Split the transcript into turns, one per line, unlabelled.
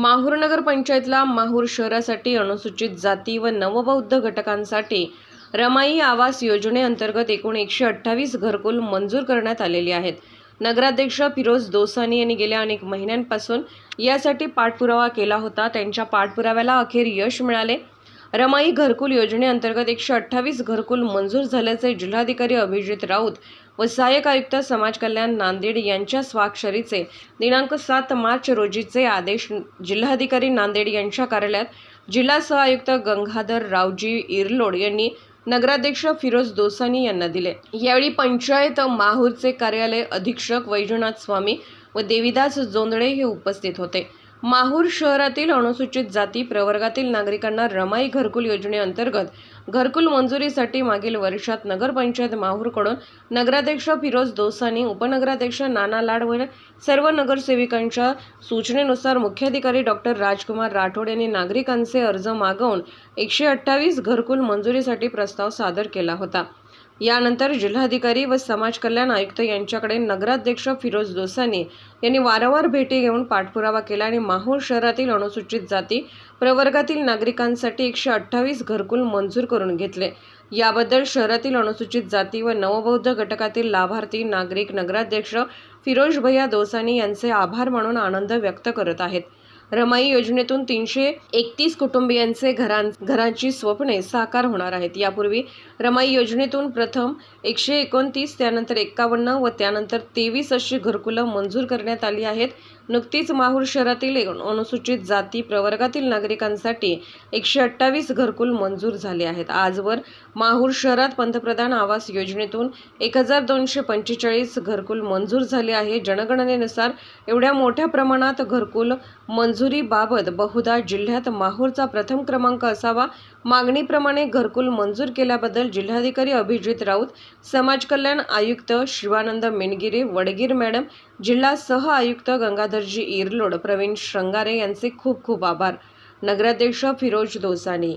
माहूर नगर पंचायतला माहूर शहरासाठी अनुसूचित जाती व नवबौद्ध घटकांसाठी रमाई आवास योजनेअंतर्गत एकूण एकशे अठ्ठावीस घरकुल मंजूर करण्यात आलेली आहेत. नगराध्यक्ष फिरोज दोसानी यांनी गेल्या अनेक महिन्यांपासून यासाठी पाठपुरावा केला होता. त्यांच्या पाठपुराव्याला अखेर यश मिळाले. रमाई घरकुल योजनेअंतर्गत एकशे अठ्ठावीस घरकुल मंजूर झाल्याचे जिल्हाधिकारी अभिजित राऊत व सहाय्यक आयुक्त समाज कल्याण नांदेड यांच्या स्वाक्षरीचे दिनांक सात मार्च रोजीचे आदेश जिल्हाधिकारी नांदेड यांच्या कार्यालयात जिल्हा सह आयुक्त गंगाधर रावजी इरलोड यांनी नगराध्यक्ष फिरोज दोसानी यांना दिले. यावेळी पंचायत माहूरचे कार्यालय अधीक्षक वैजनाथ स्वामी व देविदास जोंधळे हे उपस्थित होते. माहूर शहरातील अनुसूचित जाती प्रवर्गातील नागरिकांना रमाई घरकुल योजनेअंतर्गत घरकुल मंजुरीसाठी मागील वर्षात नगरपंचायत माहूरकडून नगराध्यक्ष फिरोज दोसानी उपनगराध्यक्ष नाना लाड व सर्व नगरसेविकांच्या सूचनेनुसार मुख्याधिकारी डॉक्टर राजकुमार राठोड यांनी नागरिकांचे अर्ज मागवून एकशे अठ्ठावीस घरकुल मंजुरीसाठी प्रस्ताव सादर केला होता. यानंतर जिल्हाधिकारी व समाज कल्याण आयुक्त यांच्याकडे नगराध्यक्ष फिरोज दोसानी यांनी वारंवार भेटी घेऊन पाठपुरावा केला आणि माहूर शहरातील अनुसूचित जाती प्रवर्गातील नागरिकांसाठी एकशे अठ्ठावीस घरकुल मंजूर करून घेतले. याबद्दल शहरातील अनुसूचित जाती व नवबौद्ध घटकातील लाभार्थी नागरिक नगराध्यक्ष फिरोज भैया दोसानी यांचे आभार मानून आनंद व्यक्त करत आहेत. रमाई योजनेतून तीनशे एकतीस कुटुंबियांचे घरां घरांची स्वप्ने साकार होणार आहेत. यापूर्वी रमाई योजनेतून प्रथम एकशे एकोणतीस त्यानंतर एक्कावन्न व त्यानंतर तेवीस अशी घरकुलं मंजूर करण्यात आली आहेत. नुकतीच माहूर शहरातील अनुसूचित जाती प्रवर्गातील नागरिकांसाठी एकशे अठ्ठावीस घरकुल मंजूर झाले आहेत. आजवर माहूर शहरात पंतप्रधान आवास योजनेतून एक हजार दोनशे पंचेचाळीस घरकुल मंजूर झाले आहे. जनगणनेनुसार एवढ्या मोठ्या प्रमाणात घरकुल मंजुरीबाबत बहुधा जिल्ह्यात माहूरचा प्रथम क्रमांक असावा. मागणीप्रमाणे घरकुल मंजूर केल्याबद्दल जिल्हाधिकारी अभिजित राऊत समाज कल्याण आयुक्त शिवानंद मेणगिरे वडगीर मॅडम जिल्हा सह आयुक्त गंगाधरजी इरलोड प्रवीण श्रंगारे यांचे खूप खूप आभार. नगराध्यक्ष फिरोज दोसानी